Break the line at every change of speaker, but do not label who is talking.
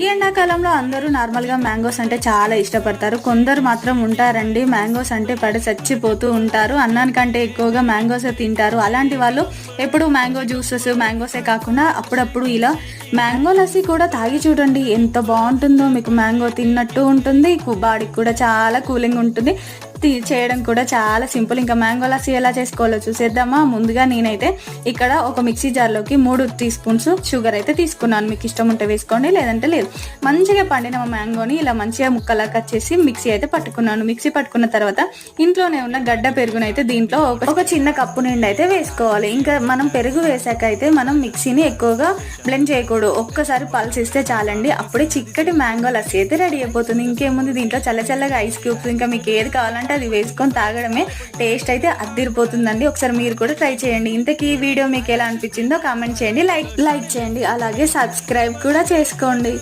ఈ ఎండాకాలంలో అందరూ నార్మల్గా మ్యాంగోస్ అంటే చాలా ఇష్టపడతారు. కొందరు మాత్రం ఉంటారండి మ్యాంగోస్ అంటే పడి చచ్చిపోతూ ఉంటారు. అన్నానికంటే ఎక్కువగా మ్యాంగోసే తింటారు. అలాంటి వాళ్ళు ఎప్పుడు మ్యాంగో జ్యూసెస్ మ్యాంగోసే కాకుండా అప్పుడప్పుడు ఇలా మ్యాంగో లస్సీ కూడా తాగి చూడండి. ఎంత బాగుంటుందో మీకు మ్యాంగో తిన్నట్టు ఉంటుంది. బాడీకి కూడా చాలా కూలింగ్ ఉంటుంది. చేయడం కూడా చాలా సింపుల్. ఇంకా మ్యాంగో లస్సీ ఎలా చేసుకోవాలో చూసేద్దామా? ముందుగా నేనైతే ఇక్కడ ఒక మిక్సీ జార్లోకి మూడు టీ స్పూన్స్ షుగర్ అయితే తీసుకున్నాను. మీకు ఇష్టం ఉంటే వేసుకోండి లేదంటే లేదు. మంచిగా పండిన మ్యాంగోని ఇలా మంచిగా ముక్కలా కట్ చేసి మిక్సీ అయితే పట్టుకున్నాను. మిక్సీ పట్టుకున్న తర్వాత ఇంట్లోనే ఉన్న గడ్డ పెరుగునైతే అయితే దీంట్లో ఒక ఒక చిన్న కప్పు నిండి అయితే వేసుకోవాలి. ఇంకా మనం పెరుగు వేసాక అయితే మనం మిక్సీని ఎక్కువగా బ్లెండ్ చేయకూడదు. ఒక్కసారి పల్సిస్తే చాలండి. అప్పుడే చిక్కటి మ్యాంగో లస్సీ అయితే రెడీ అయిపోతుంది. ఇంకేముంది దీంట్లో? చల్ల చల్లగా ఐస్ క్యూబ్స్ ఇంకా మీకు ఏది కావాలంటే అది వేసుకొని తాగడమే టేస్ట్ అయితే అద్దిరిపోతుందండి. ఒకసారి మీరు కూడా ట్రై చేయండి. ఇంతకీ ఈ వీడియో మీకు ఎలా అనిపించిందో కామెంట్ చేయండి. లైక్ లైక్ చేయండి. అలాగే సబ్స్క్రైబ్ కూడా చేసుకోండి.